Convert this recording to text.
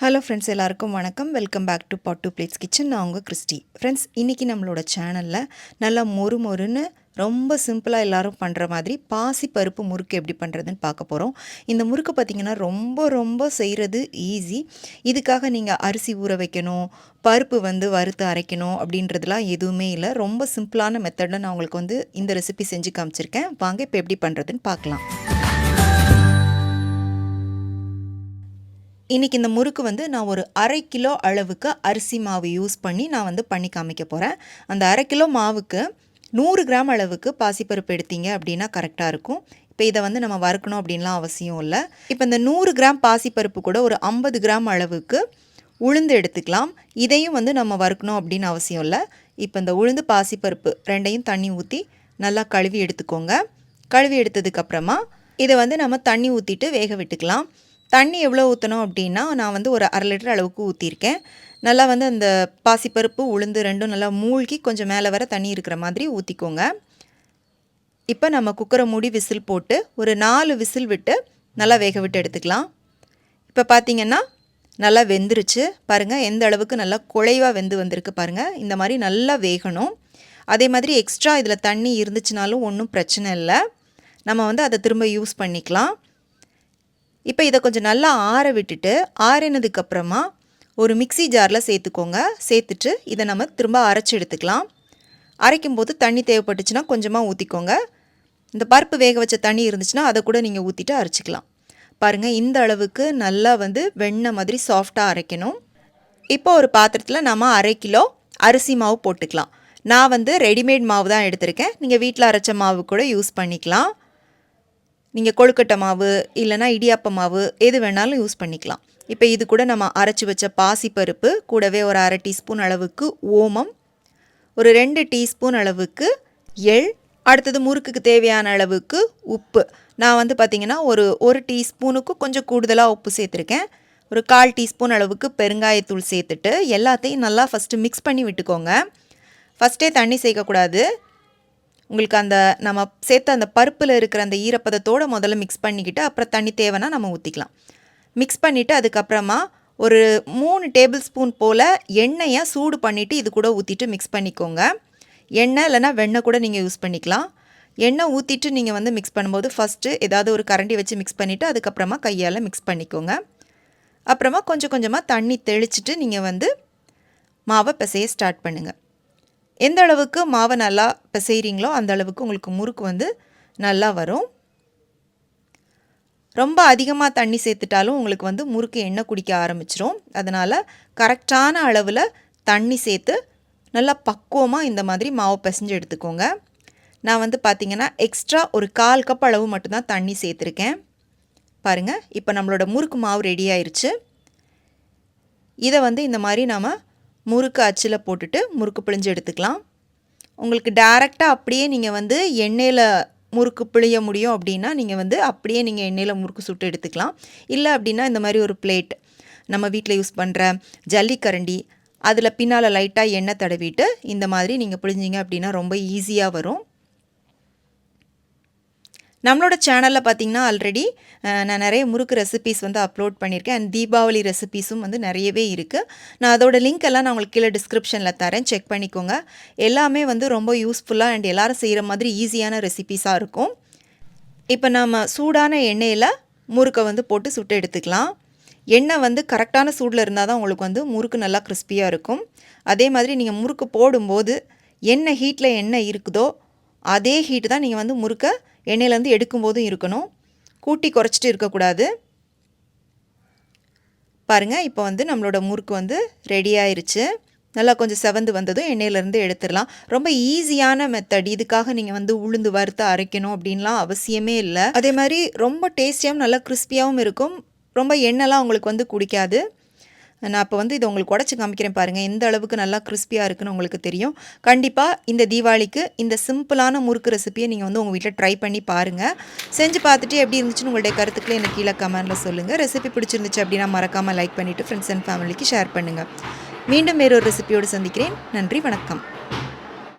Hello friends எல்லாருக்கும் வணக்கம். Welcome back to pots plates kitchen நான் உங்கள் கிறிஸ்டி. ஃப்ரெண்ட்ஸ் இன்றைக்கி நம்மளோட சேனலில் நல்லா மொறு மொறுன்னு ரொம்ப சிம்பிளாக எல்லோரும் பண்ணுற மாதிரி பாசி பருப்பு முறுக்கு எப்படி பண்ணுறதுன்னு பார்க்க போகிறோம் இந்த முறுக்கு பார்த்திங்கன்னா ரொம்ப ரொம்ப செய்கிறது ஈஸி இதுக்காக நீங்கள் அரிசி ஊற வைக்கணும் பருப்பு வந்து வறுத்து அரைக்கணும் அப்படின்றதுலாம் எதுவுமே இல்லை. ரொம்ப சிம்பிளான மெத்தடில் நான் உங்களுக்கு வந்து இந்த ரெசிபி செஞ்சு காமிச்சிருக்கேன். வாங்க இப்போ எப்படி பண்ணுறதுன்னு பார்க்கலாம். இன்றைக்கி இந்த முறுக்கு வந்து நான் ஒரு அரை கிலோ அளவுக்கு அரிசி மாவு யூஸ் பண்ணி நான் வந்து பண்ணி காமிக்க போகிறேன் அந்த அரை கிலோ மாவுக்கு நூறு கிராம் அளவுக்கு பாசிப்பருப்பு எடுத்தீங்க அப்படின்னா கரெக்டாக இருக்கும். இப்போ இதை வந்து நம்ம வறுக்கணும் அப்படின்லாம் அவசியம் இல்லை. இப்போ இந்த நூறு கிராம் பாசிப்பருப்பு கூட ஒரு ஐம்பது கிராம் அளவுக்கு உளுந்து எடுத்துக்கலாம். இதையும் வந்து நம்ம வறுக்கணும் அப்படின்னு அவசியம் இல்லை. இப்போ இந்த உளுந்து பாசிப்பருப்பு ரெண்டையும் தண்ணி ஊற்றி நல்லா கழுவி எடுத்துக்கோங்க. கழுவி எடுத்ததுக்கப்புறமா இதை வந்து நம்ம தண்ணி ஊற்றிட்டு வேக விட்டுக்கலாம். தண்ணி எவ்வளோ ஊற்றணும் அப்படின்னா நான் வந்து ஒரு அரை லிட்டர் அளவுக்கு ஊற்றிருக்கேன் நல்லா வந்து அந்த பாசிப்பருப்பு உளுந்து ரெண்டும் நல்லா மூழ்கி கொஞ்சம் மேலே வர தண்ணி இருக்கிற மாதிரி ஊற்றிக்கோங்க இப்போ நம்ம குக்கரை மூடி விசில் போட்டு ஒரு நாலு விசில் விட்டு நல்லா வேக விட்டு எடுத்துக்கலாம். இப்போ பார்த்திங்கன்னா நல்லா வெந்துருச்சு. பாருங்கள் எந்த அளவுக்கு நல்லா குழைவாக வெந்து வந்திருக்கு பாருங்கள் இந்த மாதிரி நல்லா வேகணும். அதே மாதிரி எக்ஸ்ட்ரா இதில் தண்ணி இருந்துச்சுனாலும் ஒன்றும் பிரச்சனை இல்லை. நம்ம வந்து அதை திரும்ப யூஸ் பண்ணிக்கலாம். இப்போ இதை கொஞ்சம் நல்லா ஆற விட்டுட்டு ஆறினதுக்கப்புறமா ஒரு மிக்சி ஜாரில் சேர்த்துக்கோங்க. சேர்த்துட்டு இதை நம்ம திரும்ப அரைச்சி எடுத்துக்கலாம். அரைக்கும் போது தண்ணி தேவைப்பட்டுச்சுன்னா கொஞ்சமாக ஊற்றிக்கோங்க இந்த பருப்பு வேக வச்ச தண்ணி இருந்துச்சுன்னா அதை கூட நீங்கள் ஊற்றிட்டு அரைச்சிக்கலாம். பாருங்கள் இந்த அளவுக்கு நல்லா வந்து வெண்ணெய் மாதிரி சாஃப்டாக அரைக்கணும். இப்போ ஒரு பாத்திரத்தில் நம்ம அரை கிலோ அரிசி மாவு போட்டுக்கலாம். நான் வந்து ரெடிமேட் மாவு தான் எடுத்திருக்கேன். நீங்கள் வீட்டில் அரைச்ச மாவு கூட யூஸ் பண்ணிக்கலாம். நீங்கள் கொழுக்கட்டை மாவு இல்லைனா இடியாப்ப மாவு எது வேணாலும் யூஸ் பண்ணிக்கலாம். இப்போ இது கூட நம்ம அரைச்சி வச்ச பாசிப்பருப்பு கூடவே ஒரு அரை டீஸ்பூன் அளவுக்கு ஓமம் ஒரு ரெண்டு டீஸ்பூன் அளவுக்கு எள் அடுத்தது முறுக்குக்கு தேவையான அளவுக்கு உப்பு. நான் வந்து பார்த்திங்கன்னா ஒரு ஒரு டீஸ்பூனுக்கு கொஞ்சம் கூடுதலாக உப்பு சேர்த்துருக்கேன். ஒரு கால் டீஸ்பூன் அளவுக்கு பெருங்காயத்தூள் சேர்த்துட்டு எல்லாத்தையும் நல்லா ஃபஸ்ட்டு மிக்ஸ் பண்ணி விட்டுக்கோங்க. ஃபஸ்ட்டே தண்ணி சேர்க்கக்கூடாது. உங்களுக்கு அந்த நம்ம சேர்த்த அந்த பருப்பில் இருக்கிற அந்த ஈரப்பதத்தோடு முதல்ல மிக்ஸ் பண்ணிக்கிட்டு அப்புறம் தண்ணி தேவைன்னா நம்ம ஊற்றிக்கலாம் மிக்ஸ் பண்ணிவிட்டு அதுக்கப்புறமா ஒரு மூணு டேபிள் ஸ்பூன் போல் எண்ணெயை சூடு பண்ணிவிட்டு இது கூட ஊற்றிட்டு மிக்ஸ் பண்ணிக்கோங்க. எண்ணெய் இல்லைனா வெண்ணெய் கூட நீங்கள் யூஸ் பண்ணிக்கலாம். எண்ணெய் ஊற்றிட்டு நீங்கள் வந்து மிக்ஸ் பண்ணும்போது ஃபஸ்ட்டு ஏதாவது ஒரு கரண்டி வச்சு மிக்ஸ் பண்ணிவிட்டு அதுக்கப்புறமா கையால் மிக்ஸ் பண்ணிக்கோங்க. அப்புறமா கொஞ்சம் கொஞ்சமாக தண்ணி தெளிச்சிட்டு நீங்கள் வந்து மாவை பிசைய ஸ்டார்ட் பண்ணுங்கள் எந்த அளவுக்கு மாவை நல்லா பிசைகிறீங்களோ அந்த அளவுக்கு உங்களுக்கு முறுக்கு வந்து நல்லா வரும். ரொம்ப அதிகமாக தண்ணி சேர்த்துட்டாலும் உங்களுக்கு வந்து முறுக்கு எண்ணெய் குடிக்க ஆரம்பிச்சிரும். அதனால் கரெக்டான அளவில் தண்ணி சேர்த்து நல்லா பக்குவமாக இந்த மாதிரி மாவு பிசைஞ்சு எடுத்துக்கோங்க. நான் வந்து பார்த்திங்கன்னா எக்ஸ்ட்ரா ஒரு கால் கப் அளவு மட்டும்தான் தண்ணி சேர்த்துருக்கேன். பாருங்கள் இப்போ நம்மளோட முறுக்கு மாவு ரெடி ஆயிடுச்சு இதை வந்து இந்த மாதிரி நாம் முறுக்கு அச்சில் போட்டுட்டு முறுக்கு பிழிஞ்சு எடுத்துக்கலாம். உங்களுக்கு டேரெக்டாக அப்படியே நீங்கள் வந்து எண்ணெயில் முறுக்கு பிழிய முடியும் அப்படின்னா நீங்கள் வந்து அப்படியே நீங்கள் எண்ணெயில் முறுக்கு சுட்டு எடுத்துக்கலாம். இல்லை அப்படின்னா இந்த மாதிரி ஒரு பிளேட் நம்ம வீட்டில் யூஸ் பண்ணுற ஜல்லிக்கரண்டி அதில் பின்னால் லைட்டாக எண்ணெய் தடவிட்டு இந்த மாதிரி நீங்கள் பிழிஞ்சிங்க அப்படின்னா ரொம்ப ஈஸியாக வரும். நம்மளோட சேனலில் பார்த்திங்கன்னா ஆல்ரெடி நான் நிறைய முறுக்கு ரெசிபீஸ் வந்து அப்லோட் பண்ணியிருக்கேன் அண்ட் தீபாவளி ரெசிபீஸும் வந்து நிறையவே இருக்குது நான் அதோட லிங்க் எல்லாம் நான் உங்களுக்கு கீழே டிஸ்கிரிப்ஷனில் தரேன். செக் பண்ணிக்கோங்க. எல்லாமே வந்து ரொம்ப யூஸ்ஃபுல்லாக அண்ட் எல்லோரும் செய்கிற மாதிரி ஈஸியான ரெசிபீஸாக இருக்கும். இப்போ நம்ம சூடான எண்ணெயில் முறுக்கை வந்து போட்டு சுட்டு எடுத்துக்கலாம். எண்ணெய் வந்து கரெக்டான சூடில் இருந்தால் தான் உங்களுக்கு வந்து முறுக்கு நல்லா கிறிஸ்பியாக இருக்கும். அதே மாதிரி நீங்கள் முறுக்கு போடும்போது என்ன ஹீட்டில் எண்ணெய் இருக்குதோ அதே ஹீட்டு தான் நீங்கள் வந்து முறுக்கை எண்ணெயிலேருந்து எடுக்கும்போதும் இருக்கணும். கூட்டி குறைச்சிட்டு இருக்கக்கூடாது. பாருங்கள் இப்போ வந்து நம்மளோட முறுக்கு வந்து ரெடி ஆயிடுச்சு நல்லா கொஞ்சம் செவந்து வந்ததும் எண்ணெயிலேருந்து எடுத்துடலாம். ரொம்ப ஈஸியான மெத்தட் இதுக்காக நீங்கள் வந்து உளுந்து வறுத்து அரைக்கணும் அப்படின்லாம் அவசியமே இல்லை. அதே மாதிரி ரொம்ப டேஸ்டியாகவும் நல்லா கிறிஸ்பியாகவும் இருக்கும். ரொம்ப எண்ணெய்லாம் உங்களுக்கு வந்து குடிக்காது. நான் இப்போ வந்து இதை உங்களுக்கு உடச்சி காமிக்கிறேன் பாருங்கள் எந்த அளவுக்கு நல்லா கிறிஸ்பியாக இருக்குன்னு உங்களுக்கு தெரியும். கண்டிப்பாக இந்த தீபாவளிக்கு இந்த சிம்பிளான முறுக்கு ரெசிப்பியை நீங்கள் வந்து உங்கள் வீட்டில் ட்ரை பண்ணி பாருங்கள் செஞ்சு பார்த்துட்டு எப்படி இருந்துச்சுன்னு உங்களுடைய கருத்துக்களை எனக்கு கீழே கமெண்டில் சொல்லுங்கள் ரெசிபி பிடிச்சிருந்துச்சு அப்படின்னா மறக்காமல் லைக் பண்ணிவிட்டு ஃப்ரெண்ட்ஸ் அண்ட் ஃபேமிலிக்கு ஷேர் பண்ணுங்கள் மீண்டும் வேறொரு ரெசிபியோடு சந்திக்கிறேன். நன்றி வணக்கம்.